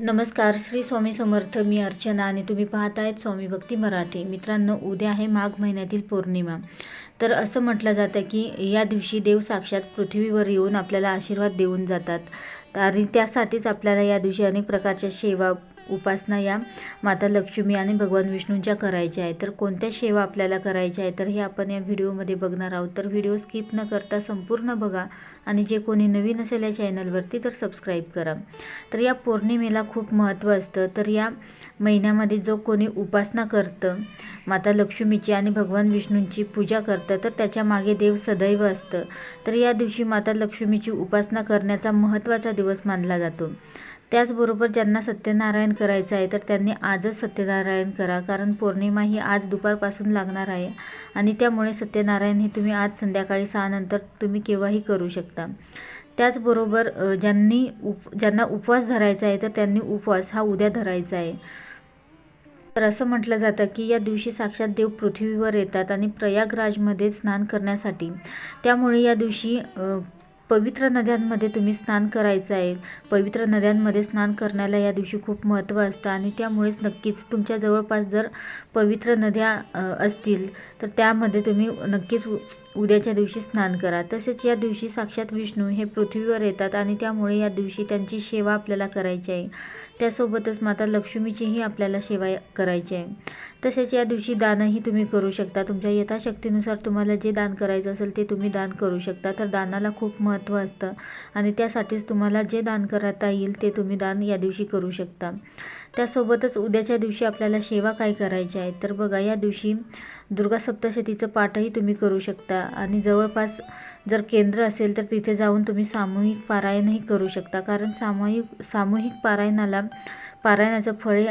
नमस्कार श्री स्वामी समर्थ मी अर्चना आणि तुम्ही पाहत आहेत स्वामी भक्ती मराठी. मित्रांनो उद्या आहे माघ महिन्यातील पौर्णिमा. तर असं म्हटलं जातं की या दिवशी देव साक्षात पृथ्वीवर येऊन आपल्याला आशीर्वाद देऊन जातात. आणि त्यासाठीच आपल्याला या दिवशी अनेक प्रकारच्या सेवा उपासना या माता लक्ष्मी आणि भगवान विष्णूंच्या करायच्या आहेत. तर कोणत्या सेवा आपल्याला करायच्या आहे तर हे आपण या व्हिडिओमध्ये बघणार आहोत. तर व्हिडिओ स्किप न करता संपूर्ण बघा आणि जे कोणी नवीन असेल या चॅनलवरती तर सबस्क्राईब करा. तर या पौर्णिमेला खूप महत्त्व असतं. तर या महिन्यामध्ये जो कोणी उपासना करतं माता लक्ष्मीची आणि भगवान विष्णूंची पूजा करतं तर त्याच्यामागे देव सदैव असतं. तर या दिवशी माता लक्ष्मीची उपासना करण्याचा महत्त्वाचा दिवस मानला जातो. त्याचबरोबर ज्यांना सत्यनारायण करायचं आहे तर त्यांनी आजच सत्यनारायण करा कारण पौर्णिमा ही आज दुपारपासून लागणार आहे आणि त्यामुळे सत्यनारायण हे तुम्ही आज संध्याकाळी सहानंतर तुम्ही केव्हाही करू शकता. त्याचबरोबर ज्यांनी उप ज्यांना उपवास धरायचा आहे तर त्यांनी उपवास हा उद्या धरायचा आहे. तर असं म्हटलं जातं की या दिवशी साक्षात देव पृथ्वीवर येतात आणि प्रयागराजमध्ये स्नान करण्यासाठी. त्यामुळे या दिवशी पवित्र नद्यांमध्ये तुम्ही स्नान करायचं आहे. पवित्र नद्यांमध्ये स्नान करण्याला या दिवशी खूप महत्त्व असतं आणि त्यामुळेच नक्कीच तुमच्या जवळपास जर पवित्र नद्या असतील तर त्यामध्ये तुम्ही नक्कीच उद्याच्या दिवशी स्नान करा. तसेच या दिवशी साक्षात विष्णू हे पृथ्वीवर येतात आणि त्यामुळे या दिवशी त्यांची सेवा आपल्याला करायची आहे. त्यासोबतच माता लक्ष्मीचीही आपल्याला सेवा करायची आहे. तसेच या दिवशी दानही तुम्ही करू शकता. तुमच्या यथाशक्तीनुसार तुम्हाला जे दान करायचं असेल ते तुम्ही दान करू शकता. तर दानाला खूप महत्त्व असतं आणि त्यासाठीच तुम्हाला जे दान करता येईल ते तुम्ही दान या दिवशी करू शकता. त्यासोबतच उद्याच्या दिवशी आपल्याला सेवा काय करायची आहे? तर बघा या दिवशी दुर्गा सप्तशतीचं पाठही तुम्ही करू शकता. आणि जवळपास जर केंद्र असेल तर तिथे जाऊन तुम्ही सामूहिक पारायणही करू शकता. कारण सामूहिक सामूहिक पारायणाला पारायणाचं फळ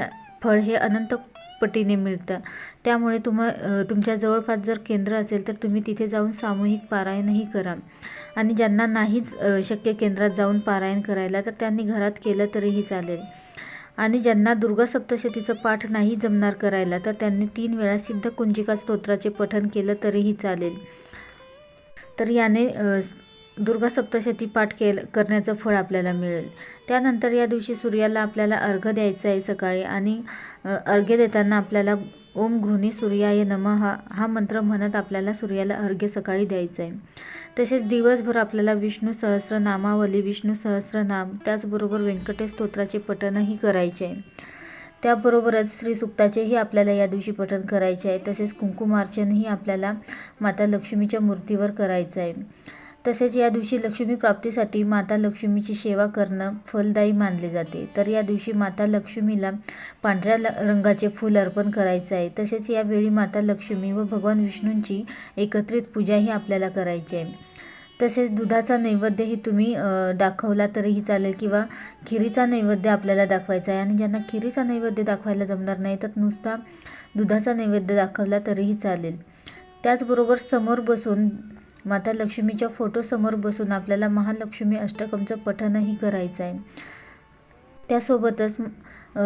फळ हे अनंत पटीने मिळतं. त्यामुळे तुम तुमच्या जवळपास जर केंद्र असेल तर तुम्ही तिथे जाऊन सामूहिक पारायणही करा. आणि ज्यांना नाहीच शक्य केंद्रात जाऊन पारायण करायला तर त्यांनी घरात केलं तरीही चालेल. आणि ज्यांना दुर्गा सप्तशतीचं पाठ नाही जमणार करायला तर त्यांनी तीन वेळा सिद्ध कुंजिका स्तोत्राचे पठन केलं तरीही चालेल. तर याने दुर्गा सप्तशती पाठ केल करण्याचं फळ आपल्याला मिळेल. त्यानंतर या दिवशी सूर्याला आपल्याला अर्घ द्यायचं आहे सकाळी आणि अर्घ्य देताना आपल्याला ओम घृणी सूर्याय नम हा हा मंत्र म्हणत आपल्याला सूर्याला अर्घ्य सकाळी द्यायचं आहे. तसेच दिवसभर आपल्याला विष्णू सहस्रनामावली विष्णू सहस्रनाम त्याचबरोबर व्यंकटेश स्तोत्राचे पठनही करायचे आहे. त्याबरोबरच श्री सुक्ताचेही आपल्याला या दिवशी पठण करायचे आहे. तसेच कुंकुमार्चनही आपल्याला माता लक्ष्मीच्या मूर्तीवर करायचं आहे. तसेच या दिवशी लक्ष्मी प्राप्तीसाठी माता लक्ष्मीची सेवा करणं फलदायी मानले जाते. तर या दिवशी माता लक्ष्मीला पांढऱ्या रंगाचे फूल अर्पण करायचं आहे. तसेच यावेळी माता लक्ष्मी व भगवान विष्णूंची एकत्रित पूजाही आपल्याला करायची आहे. तसेच दुधाचा नैवेद्यही तुम्ही दाखवला तरीही चालेल किंवा खिरीचा नैवेद्य आपल्याला दाखवायचा आहे. आणि ज्यांना खिरीचा नैवेद्य दाखवायला जमणार नाही तर नुसता दुधाचा नैवेद्य दाखवला तरीही चालेल. त्याचबरोबर समोर बसून माता लक्ष्मीच्या फोटोसमोर बसून आपल्याला महालक्ष्मी अष्टकमचं पठणही करायचं आहे. त्यासोबतच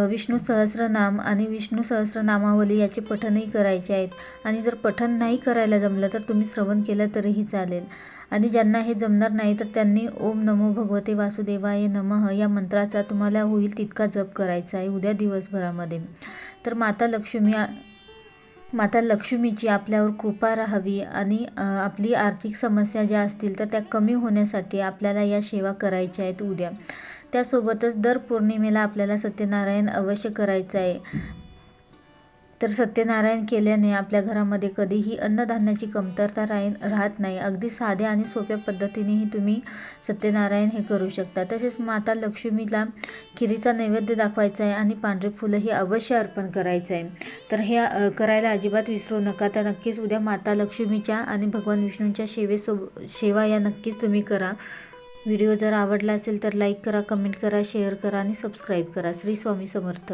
विष्णू सहस्रनाम आणि विष्णू सहस्रनामावली याचे पठणही करायचे आहेत. आणि जर पठण नाही करायला जमलं तर तुम्ही श्रवण केलं तरीही चालेल. आणि ज्यांना हे जमणार नाही तर त्यांनी ओम नमो भगवते वासुदेवाय नमः या मंत्राचा तुम्हाला होईल तितका जप करायचा आहे उद्या दिवसभरामध्ये. तर माता लक्ष्मी माता लक्ष्मीची आपल्यावर कृपा राहावी आणि आपली आर्थिक समस्या ज्या असतील तर त्या कमी होण्यासाठी आपल्याला या सेवा करायच्या आहेत उद्या. त्यासोबतच दर पौर्णिमेला आपल्याला सत्यनारायण अवश्य करायचं आहे. तर सत्यनारायण केल्याने आपल्या घरामध्ये कधीही अन्नधान्याची कमतरता राही राहत नाही. अगदी साध्या आणि सोप्या पद्धतीनेही तुम्ही सत्यनारायण हे करू शकता. तसेच माता लक्ष्मीला खिरीचा नैवेद्य दाखवायचा आहे आणि पांढरे फुलंही अवश्य अर्पण करायचं आहे. तर हे करायला अजिबात विसरू नका. तर नक्कीच उद्या माता लक्ष्मीच्या आणि भगवान विष्णूंच्या सेवेसोब सेवा या नक्कीच तुम्ही करा. व्हिडिओ जर आवडला असेल तर लाईक करा कमेंट करा शेअर करा आणि सबस्क्राईब करा. श्री स्वामी समर्थ.